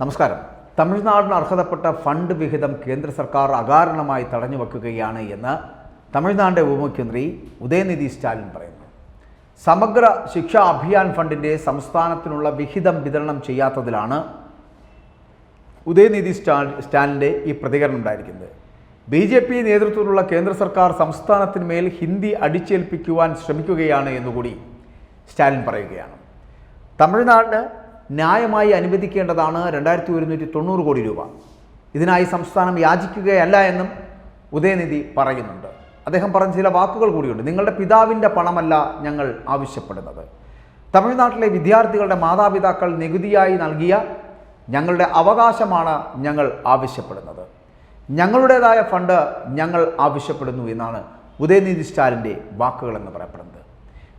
നമസ്കാരം. തമിഴ്നാടിന് അർഹതപ്പെട്ട ഫണ്ട് വിഹിതം കേന്ദ്ര സർക്കാർ അകാരണമായി തടഞ്ഞു വെക്കുകയാണ് എന്ന് തമിഴ്നാടിന്റെ ഉപമുഖ്യമന്ത്രി ഉദയനിധി സ്റ്റാലിൻ പറയുന്നു. സമഗ്ര ശിക്ഷാ അഭിയാൻ ഫണ്ടിന്റെ സംസ്ഥാനത്തിനുള്ള വിഹിതം വിതരണം ചെയ്യാത്തതിലാണ് ഉദയനിധി സ്റ്റാ സ്റ്റാലിന്റെ ഈ പ്രതികരണം ഉണ്ടായിരിക്കുന്നത്. ബി ജെ പി നേതൃത്വത്തിലുള്ള കേന്ദ്ര സർക്കാർ സംസ്ഥാനത്തിന്മേൽ ഹിന്ദി അടിച്ചേൽപ്പിക്കുവാൻ ശ്രമിക്കുകയാണ് എന്നുകൂടി സ്റ്റാലിൻ പറയുകയാണ്. തമിഴ്നാടിന് ന്യായമായി അനുവദിക്കേണ്ടതാണ് രണ്ടായിരത്തി ഒരുന്നൂറ്റി തൊണ്ണൂറ് കോടി രൂപ. ഇതിനായി സംസ്ഥാനം യാചിക്കുകയല്ല എന്നും ഉദയനിധി പറയുന്നുണ്ട്. അദ്ദേഹം പറഞ്ഞ ചില വാക്കുകൾ കൂടിയുണ്ട്. നിങ്ങളുടെ പിതാവിന്റെ പണമല്ല ഞങ്ങൾ ആവശ്യപ്പെടുന്നത്. തമിഴ്നാട്ടിലെ വിദ്യാർത്ഥികളുടെ മാതാപിതാക്കൾ നികുതിയായി നൽകിയ ഞങ്ങളുടെ അവകാശമാണ് ഞങ്ങൾ ആവശ്യപ്പെടുന്നത്. ഞങ്ങളുടേതായ ഫണ്ട് ഞങ്ങൾ ആവശ്യപ്പെടുന്നു എന്നാണ് ഉദയനിധി സ്റ്റാലിന്റെ വാക്കുകളെന്ന് പറയപ്പെടുന്നത്.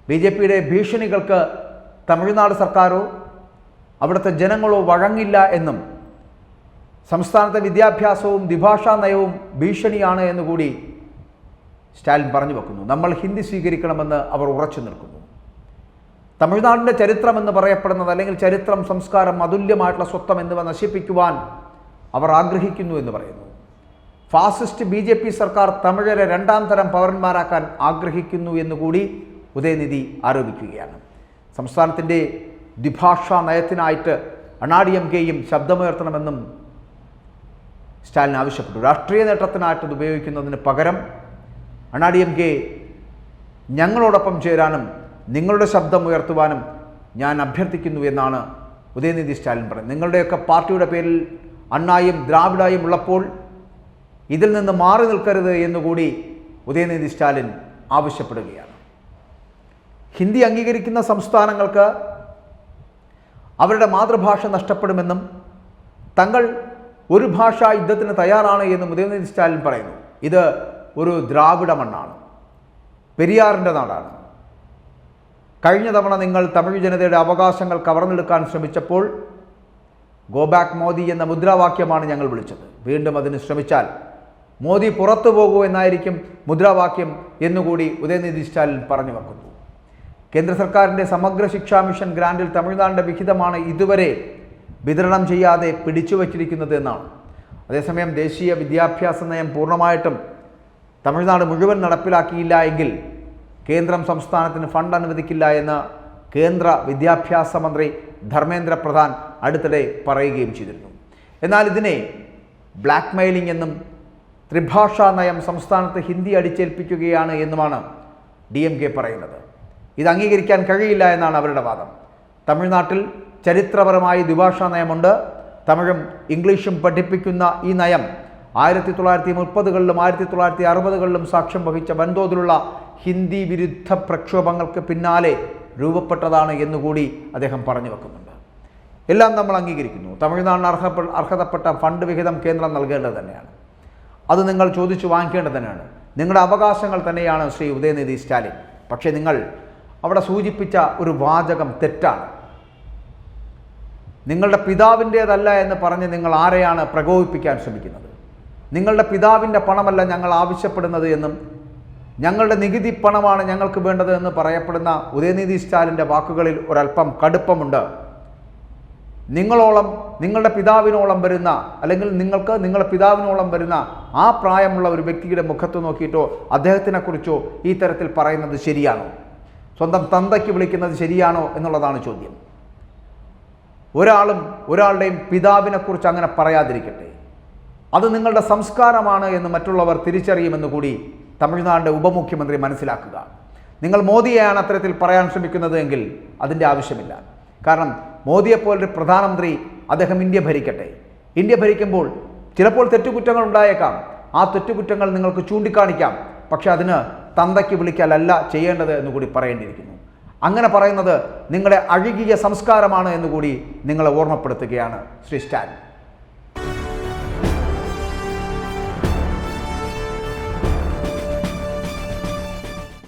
ബി ജെ പിയുടെ ഭീഷണികൾക്ക് തമിഴ്നാട് സർക്കാരോ അവിടുത്തെ ജനങ്ങളോ വഴങ്ങില്ല എന്നും സംസ്ഥാനത്തെ വിദ്യാഭ്യാസവും ദ്വിഭാഷാ നയവും ഭീഷണിയാണ് എന്നുകൂടി സ്റ്റാലിൻ പറഞ്ഞു വെക്കുന്നു. നമ്മൾ ഹിന്ദി സ്വീകരിക്കണമെന്ന് അവർ ഉറച്ചു നിൽക്കുന്നു. തമിഴ്നാടിന്റെ ചരിത്രം എന്ന് പറയപ്പെടുന്നത് അല്ലെങ്കിൽ ചരിത്രം സംസ്കാരം അതുല്യമായിട്ടുള്ള സ്വത്വം എന്നിവ നശിപ്പിക്കുവാൻ അവർ ആഗ്രഹിക്കുന്നു എന്ന് പറയുന്നു. ഫാസിസ്റ്റ് ബി ജെ പി സർക്കാർ തമിഴരെ രണ്ടാം തരം പൗരന്മാരാക്കാൻ ആഗ്രഹിക്കുന്നു എന്നുകൂടി ഉദയനിധി ആരോപിക്കുകയാണ്. സംസ്ഥാനത്തിന്റെ ദ്വിഭാഷാ നയത്തിനായിട്ട് അണാഡി എം കെയും ശബ്ദമുയർത്തണമെന്നും സ്റ്റാലിൻ ആവശ്യപ്പെട്ടു. രാഷ്ട്രീയ നേട്ടത്തിനായിട്ട് ഉപയോഗിക്കുന്നതിന് പകരം അണാഡി എം കെ ഞങ്ങളോടൊപ്പം ചേരാനും നിങ്ങളുടെ ശബ്ദം ഉയർത്തുവാനും ഞാൻ അഭ്യർത്ഥിക്കുന്നു എന്നാണ് ഉദയനിധി സ്റ്റാലിൻ പറയുന്നത്. നിങ്ങളുടെയൊക്കെ പാർട്ടിയുടെ പേരിൽ അണ്ണായും ദ്രാവിഡായും ഉള്ളപ്പോൾ ഇതിൽ നിന്ന് മാറി നിൽക്കരുത് എന്നുകൂടി ഉദയനിധി സ്റ്റാലിൻ ആവശ്യപ്പെടുകയാണ്. ഹിന്ദി അംഗീകരിക്കുന്ന സംസ്ഥാനങ്ങൾക്ക് അവരുടെ മാതൃഭാഷ നഷ്ടപ്പെടുമെന്നും തങ്ങൾ ഒരു ഭാഷാ യുദ്ധത്തിന് തയ്യാറാണ് എന്നും ഉദയനിധി സ്റ്റാലിൻ പറയുന്നു. ഇത് ഒരു ദ്രാവിഡ മണ്ണാണ്. പെരിയാറിന്റെ നാടാണ്. കഴിഞ്ഞ തവണ നിങ്ങൾ തമിഴ് ജനതയുടെ അവകാശങ്ങൾ കവർന്നെടുക്കാൻ ശ്രമിച്ചപ്പോൾ ഗോ ബാക്ക് മോദി എന്ന മുദ്രാവാക്യമാണ് ഞങ്ങൾ വിളിച്ചത്. വീണ്ടും അതിന് ശ്രമിച്ചാൽ മോദി പുറത്തു പോകൂ എന്നായിരിക്കും മുദ്രാവാക്യം എന്നുകൂടി ഉദയനിധി സ്റ്റാലിൻ പറഞ്ഞു വെക്കുന്നു. കേന്ദ്ര സർക്കാരിന്റെ സമഗ്ര ശിക്ഷാ മിഷൻ ഗ്രാൻഡിൽ തമിഴ്നാടിന്റെ വിഹിതമാണ് ഇതുവരെ വിതരണം ചെയ്യാതെ പിടിച്ചു വച്ചിരിക്കുന്നത് എന്നാണ്. അതേസമയം ദേശീയ വിദ്യാഭ്യാസ നയം പൂർണമായിട്ടും തമിഴ്നാട് മുഴുവൻ നടപ്പിലാക്കിയില്ല എങ്കിൽ കേന്ദ്രം സംസ്ഥാനത്തിന് ഫണ്ട് അനുവദിക്കില്ല എന്ന് കേന്ദ്ര വിദ്യാഭ്യാസ മന്ത്രി ധർമ്മേന്ദ്ര പ്രധാൻ അടുത്തിടെ പറയുകയും ചെയ്തിരുന്നു. എന്നാൽ ഇതിനെ ബ്ലാക്ക് മെയിലിംഗ് എന്നും ത്രിഭാഷാ നയം സംസ്ഥാനത്ത് ഹിന്ദി അടിച്ചേൽപ്പിക്കുകയാണ് എന്നുമാണ് ഡി എം കെ പറയുന്നത്. ഇത് അംഗീകരിക്കാൻ കഴിയില്ല എന്നാണ് അവരുടെ വാദം. തമിഴ്നാട്ടിൽ ചരിത്രപരമായി ദ്വിഭാഷാ നയമുണ്ട്. തമിഴും ഇംഗ്ലീഷും പഠിപ്പിക്കുന്ന ഈ നയം ആയിരത്തി തൊള്ളായിരത്തി മുപ്പതുകളിലും ആയിരത്തി തൊള്ളായിരത്തി അറുപതുകളിലും സാക്ഷ്യം വഹിച്ച വൻതോതിലുള്ള ഹിന്ദി വിരുദ്ധ പ്രക്ഷോഭങ്ങൾക്ക് പിന്നാലെ രൂപപ്പെട്ടതാണ് എന്നുകൂടി അദ്ദേഹം പറഞ്ഞു വെക്കുന്നുണ്ട്. എല്ലാം നമ്മൾ അംഗീകരിക്കുന്നു. തമിഴ്നാടിന് അർഹപ്പെ അർഹതപ്പെട്ട ഫണ്ട് വിഹിതം കേന്ദ്രം നൽകേണ്ടത് തന്നെയാണ്. അത് നിങ്ങൾ ചോദിച്ചു വാങ്ങിക്കേണ്ടത് തന്നെയാണ്. നിങ്ങളുടെ അവകാശങ്ങൾ തന്നെയാണ് ശ്രീ ഉദയനിധി സ്റ്റാലിൻ. പക്ഷേ നിങ്ങൾ അവിടെ സൂചിപ്പിച്ച ഒരു വാചകം തെറ്റാണ്. നിങ്ങളുടെ പിതാവിന്റേതല്ല എന്ന് പറഞ്ഞ് നിങ്ങൾ ആരെയാണ് പ്രകോപിപ്പിക്കാൻ ശ്രമിക്കുന്നത്? നിങ്ങളുടെ പിതാവിന്റെ പണമല്ല ഞങ്ങൾ ആവശ്യപ്പെടുന്നത് എന്നും ഞങ്ങളുടെ നികുതി പണമാണ് ഞങ്ങൾക്ക് വേണ്ടത് എന്ന് പറയപ്പെടുന്ന ഉദയനിധി സ്റ്റാലിന്റെ വാക്കുകളിൽ ഒരല്പം കടുപ്പമുണ്ട്. നിങ്ങളോളം നിങ്ങളുടെ പിതാവിനോളം വരുന്ന അല്ലെങ്കിൽ നിങ്ങൾക്ക് നിങ്ങളുടെ പിതാവിനോളം വരുന്ന ആ പ്രായമുള്ള ഒരു വ്യക്തിയുടെ മുഖത്ത് നോക്കിയിട്ടോ അദ്ദേഹത്തിനെക്കുറിച്ചോ ഈ തരത്തിൽ പറയുന്നത് ശരിയാണോ? സ്വന്തം തന്തയ്ക്ക് വിളിക്കുന്നത് ശരിയാണോ എന്നുള്ളതാണ് ചോദ്യം. ഒരാളും ഒരാളുടെയും പിതാവിനെക്കുറിച്ച് അങ്ങനെ പറയാതിരിക്കട്ടെ. അത് നിങ്ങളുടെ സംസ്കാരമാണ് എന്ന് മറ്റുള്ളവർ തിരിച്ചറിയുമെന്ന് കൂടി തമിഴ്നാടിന്റെ ഉപമുഖ്യമന്ത്രി മനസ്സിലാക്കുക. നിങ്ങൾ മോദിയെയാണ് അത്തരത്തിൽ പറയാൻ ശ്രമിക്കുന്നത് എങ്കിൽ അതിന്റെ ആവശ്യമില്ല. കാരണം മോദിയെപ്പോലൊരു പ്രധാനമന്ത്രി അദ്ദേഹം ഇന്ത്യ ഭരിക്കട്ടെ. ഇന്ത്യ ഭരിക്കുമ്പോൾ ചിലപ്പോൾ തെറ്റുകുറ്റങ്ങൾ ഉണ്ടായേക്കാം ആ തെറ്റുകുറ്റങ്ങൾ നിങ്ങൾക്ക് ചൂണ്ടിക്കാണിക്കാം. പക്ഷെ അതിന് തന്തയ്ക്ക് വിളിക്കലല്ല ചെയ്യേണ്ടത് എന്ന് കൂടി പറയേണ്ടിയിരിക്കുന്നു. അങ്ങനെ പറയുന്നത് നിങ്ങളെ അഴുകിയ സംസ്കാരമാണ് എന്നുകൂടി നിങ്ങളെ ഓർമ്മപ്പെടുത്തുകയാണ് ശ്രീ സ്റ്റാലിൻ.